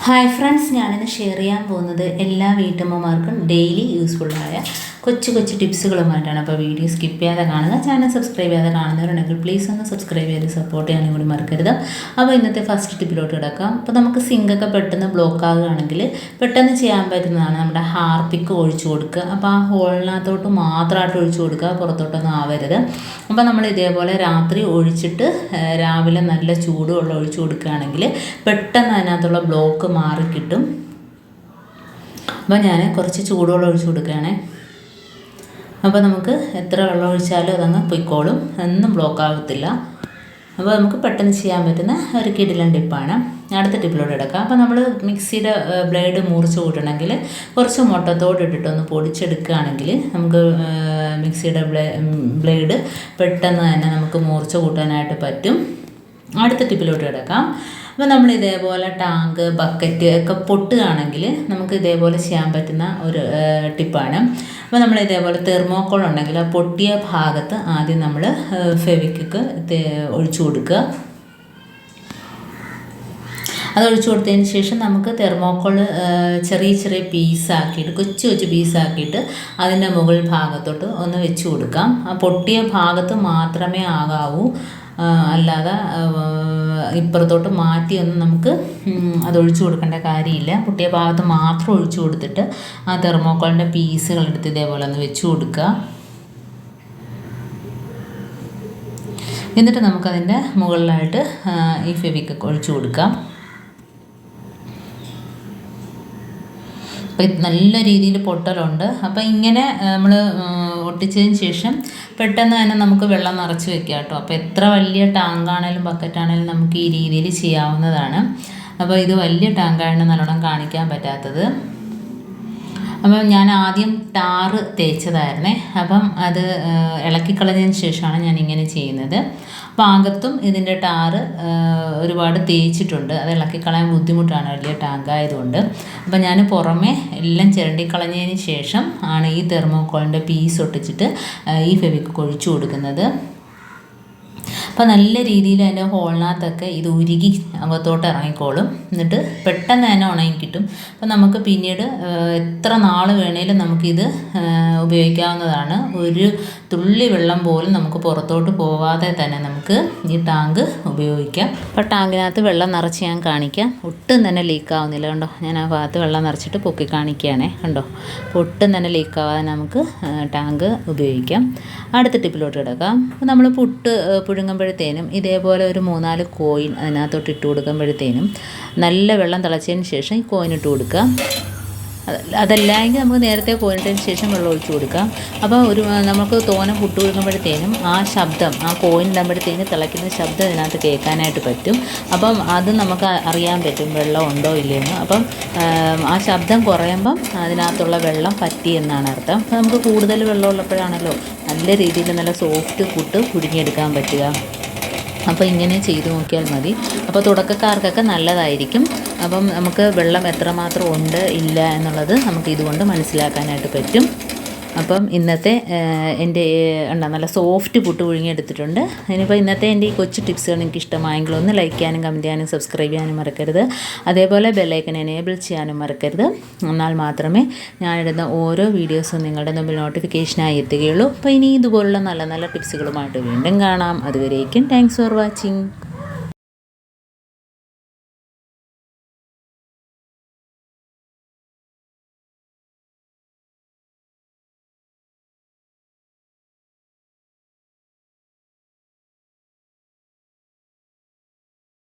Hi friends ഞാനിന്ന് share ചെയ്യാൻ പോകുന്നത് എല്ലാ വീട്ടമ്മമാർക്കും ഡെയിലി യൂസ്ഫുള്ളായ കൊച്ചു കൊച്ചു ടിപ്സുകളുമായിട്ടാണ്. അപ്പോൾ വീഡിയോ സ്കിപ്പ് ചെയ്യാതെ കാണുക ചാനൽ സബ്സ്ക്രൈബ് ചെയ്യാതെ കാണുന്നവരുണ്ടെങ്കിൽ പ്ലീസ് ഒന്ന് സബ്സ്ക്രൈബ് ചെയ്ത് സപ്പോർട്ട് ചെയ്യാനും കൂടി മറക്കരുത്. അപ്പോൾ ഇന്നത്തെ ഫസ്റ്റ് ടിപ്പിലോട്ട് കിടക്കാം. അപ്പോൾ നമുക്ക് സിങ്കൊക്കെ പെട്ടെന്ന് ബ്ലോക്ക് ആകുകയാണെങ്കിൽ പെട്ടെന്ന് ചെയ്യാൻ പറ്റുന്നതാണ് നമ്മുടെ ഹാർപ്പിക്ക് ഒഴിച്ചു കൊടുക്കുക. അപ്പോൾ ആ ഹോളിനകത്തോട്ട് മാത്രമായിട്ട് ഒഴിച്ചു കൊടുക്കുക. പുറത്തോട്ടൊന്നും ആവരുത്. അപ്പോൾ നമ്മൾ ഇതേപോലെ രാത്രി ഒഴിച്ചിട്ട് രാവിലെ നല്ല ചൂടുവെള്ളം ഒഴിച്ചു കൊടുക്കുകയാണെങ്കിൽ പെട്ടെന്ന് അതിനകത്തുള്ള ബ്ലോക്ക് മാറിക്കിട്ടും. അപ്പോൾ ഞാൻ കുറച്ച് ചൂടുവെള്ളം ഒഴിച്ചു കൊടുക്കുകയാണേ. അപ്പോൾ നമുക്ക് എത്ര വെള്ളം ഒഴിച്ചാലും അതങ്ങ് പൊയ്ക്കോളും. ഒന്നും ബ്ലോക്ക് ആകത്തില്ല അപ്പോൾ നമുക്ക് പെട്ടെന്ന് ചെയ്യാൻ പറ്റുന്ന ഒരു കിടിലൻ ടിപ്പാണ്. അടുത്ത ടിപ്പിലൂടെ എടുക്കാം അപ്പോൾ നമ്മൾ മിക്സിയുടെ ബ്ലേഡ് മുറിച്ച് കൂട്ടണമെങ്കിൽ കുറച്ച് മുട്ടത്തോട് ഇട്ടിട്ടൊന്ന് പൊടിച്ചെടുക്കുകയാണെങ്കിൽ നമുക്ക് മിക്സിയുടെ ബ്ലേ ബ്ലേഡ് പെട്ടെന്ന് തന്നെ നമുക്ക് മുറിച്ച് കൂട്ടാനായിട്ട് പറ്റും. അടുത്ത ടിപ്പിലോട്ട് കിടക്കാം. അപ്പോൾ നമ്മൾ ഇതേപോലെ ടാങ്ക് ബക്കറ്റ് ഒക്കെ പൊട്ടുകയാണെങ്കിൽ നമുക്ക് ഇതേപോലെ ചെയ്യാൻ പറ്റുന്ന ഒരു ടിപ്പാണ്. അപ്പോൾ നമ്മൾ ഇതേപോലെ തെർമോക്കോൾ ഉണ്ടെങ്കിൽ ആ പൊട്ടിയ ഭാഗത്ത് ആദ്യം നമ്മൾ ഫെവിക്കൊക്കെ ഒഴിച്ചു കൊടുക്കുക. അത് ഒഴിച്ചു കൊടുത്തതിന് ശേഷം നമുക്ക് തെർമോക്കോൾ ചെറിയ ചെറിയ പീസാക്കിയിട്ട് കൊച്ചു കൊച്ചു പീസാക്കിയിട്ട് അതിന്റെ മുകൾ ഭാഗത്തോട്ട് ഒന്ന് വെച്ച് കൊടുക്കാം. ആ പൊട്ടിയ ഭാഗത്ത് മാത്രമേ ആകാവൂ. അല്ലാതെ ഇപ്പുറത്തോട്ട് മാറ്റിയൊന്നും നമുക്ക് അതൊഴിച്ചു കൊടുക്കേണ്ട കാര്യമില്ല. പൊട്ടിയ ഭാഗത്ത് മാത്രം ഒഴിച്ചു കൊടുത്തിട്ട് ആ തെർമോക്കോളിന്റെ പീസുകൾ എടുത്ത് ഇതേപോലെ ഒന്ന് വെച്ച് കൊടുക്കുക. എന്നിട്ട് നമുക്കതിന്റെ മുകളിലായിട്ട് ഈ ഫെവിക്കൊക്കെ ഒഴിച്ചു കൊടുക്കാം അപ്പം നല്ല രീതിയിൽ പൊട്ടലുണ്ട്. അപ്പം ഇങ്ങനെ നമ്മൾ ഒട്ടിച്ചതിന് ശേഷം പെട്ടെന്ന് തന്നെ നമുക്ക് വെള്ളം നിറച്ച് വെക്കാം കേട്ടോ. അപ്പോൾ എത്ര വലിയ ടാങ്കാണേലും ബക്കറ്റാണേലും നമുക്ക് ഈ രീതിയിൽ ചെയ്യാവുന്നതാണ്. അപ്പോൾ ഇത് വലിയ ടാങ്കാണ് നല്ലോണം കാണിക്കാൻ പറ്റാത്തത്. അപ്പം ഞാൻ ആദ്യം ടാറ് തേച്ചതായിരുന്നേ. അപ്പം അത് ഇളക്കി ഇളക്കിക്കളഞ്ഞതിന് ശേഷമാണ് ഞാൻ ഇങ്ങനെ ചെയ്യുന്നത് പാകത്തും ഇതിന്റെ ടാറ് ഒരുപാട് തേച്ചിട്ടുണ്ട്. അത് ഇളക്കിക്കളയാൻ ബുദ്ധിമുട്ടാണ് വലിയ ടാങ്കായതുകൊണ്ട്. അപ്പം ഞാൻ പുറമേ എല്ലാം ചിരണ്ടിക്കളഞ്ഞതിന് ശേഷം ആണ് ഈ തെർമോക്കോളിന്റെ പീസ് ഒട്ടിച്ചിട്ട് ഈ ഫെവിക്ക് ഒഴിച്ചു കൊടുക്കുന്നത്. അപ്പോൾ നല്ല രീതിയിൽ അതിന്റെ ഹോളിനകത്തൊക്കെ ഇത് ഉരുകി അകത്തോട്ട് ഇറങ്ങിക്കോളും. എന്നിട്ട് പെട്ടെന്ന് ഉണങ്ങി കിട്ടും. അപ്പം നമുക്ക് പിന്നീട് എത്ര നാൾ വേണേലും നമുക്കിത് ഉപയോഗിക്കാവുന്നതാണ്. ഒരു തുള്ളി വെള്ളം പോലും നമുക്ക് പുറത്തോട്ട് പോവാതെ തന്നെ നമുക്ക് ഈ ടാങ്ക് ഉപയോഗിക്കാം. അപ്പോൾ ടാങ്കിനകത്ത് വെള്ളം നിറച്ച് ഞാൻ കാണിക്കാം. ഒട്ടും തന്നെ ലീക്ക് ആവുന്നില്ല കണ്ടോ? ഞാൻ ആ ഭാഗത്ത് വെള്ളം നിറച്ചിട്ട് പൊക്കി കാണിക്കുകയാണേ കണ്ടോ? അപ്പോൾ ഒട്ടും തന്നെ ലീക്ക് ആവാതെ നമുക്ക് ടാങ്ക് ഉപയോഗിക്കാം. അടുത്ത ടിപ്പിലോട്ട് കിടക്കാം. അപ്പോൾ നമ്മൾ പുട്ട് പുഴുങ്ങുമ്പോഴത്തേനും ഇതേപോലെ ഒരു മൂന്നാൽ കോയിൻ അതിനകത്തോട്ട് ഇട്ട് കൊടുക്കുമ്പോഴത്തേനും നല്ല വെള്ളം തിളച്ചതിന് ശേഷം ഈ കോയിൻ ഇട്ട് കൊടുക്കുക. അതല്ലെങ്കിൽ നമുക്ക് നേരത്തെ കോരിട്ടതിന് ശേഷം വെള്ളം ഒഴിച്ച് കൊടുക്കാം. അപ്പോൾ ഒരു നമുക്ക് തോനെ പുട്ട് കൊടുക്കുമ്പോഴത്തേനും ആ ശബ്ദം ആ കോയിനിടുമ്പോഴത്തേനും തിളയ്ക്കുന്ന ശബ്ദം ഇതിനകത്ത് കേൾക്കാനായിട്ട് പറ്റും. അപ്പം അത് നമുക്ക് അറിയാൻ പറ്റും വെള്ളം ഉണ്ടോ ഇല്ലയെന്ന്. അപ്പം ആ, ശബ്ദം കുറയുമ്പം അതിനകത്തുള്ള വെള്ളം പറ്റി എന്നാണ് അർത്ഥം. അപ്പോൾ നമുക്ക് കൂടുതൽ വെള്ളം ഉള്ളപ്പോഴാണല്ലോ നല്ല രീതിയിൽ നല്ല സോഫ്റ്റ് പുട്ട് പുഴുങ്ങിയെടുക്കാൻ പറ്റുക. അപ്പോൾ ഇങ്ങനെ ചെയ്തു നോക്കിയാൽ മതി. അപ്പോൾ തുടക്കക്കാർക്കൊക്കെ നല്ലതായിരിക്കും. അപ്പം നമുക്ക് വെള്ളം എത്രമാത്രം ഉണ്ട് ഇല്ല എന്നുള്ളത് നമുക്ക് ഇതുകൊണ്ട് മനസ്സിലാക്കാനായിട്ട് പറ്റും. അപ്പം ഇന്നത്തെ എന്റെ ഉണ്ടാ നല്ല സോഫ്റ്റ് പുട്ട് പുഴുങ്ങിയെടുത്തിട്ടുണ്ട്. ഇനിയിപ്പോൾ ഇന്നത്തെ എന്റെ ഈ കൊച്ചു ടിപ്സുകൾ നിങ്ങൾക്ക് ഇഷ്ടമായെങ്കിൽ ഒന്ന് ലൈക്ക് ചെയ്യാനും കമന്റ് ചെയ്യാനും സബ്സ്ക്രൈബ് ചെയ്യാനും മറക്കരുത്. അതേപോലെ ബെല്ലൈക്കൻ എനേബിൾ ചെയ്യാനും മറക്കരുത്. എന്നാൽ മാത്രമേ ഞാനിടുന്ന ഓരോ വീഡിയോസും നിങ്ങളുടെ മുമ്പിൽ നോട്ടിഫിക്കേഷനായി എത്തുകയുള്ളൂ. അപ്പോൾ ഇനി ഇതുപോലുള്ള നല്ല നല്ല ടിപ്സുകളുമായിട്ട് വീണ്ടും കാണാം. അതുവരേക്കും താങ്ക്സ് ഫോർ വാച്ചിങ്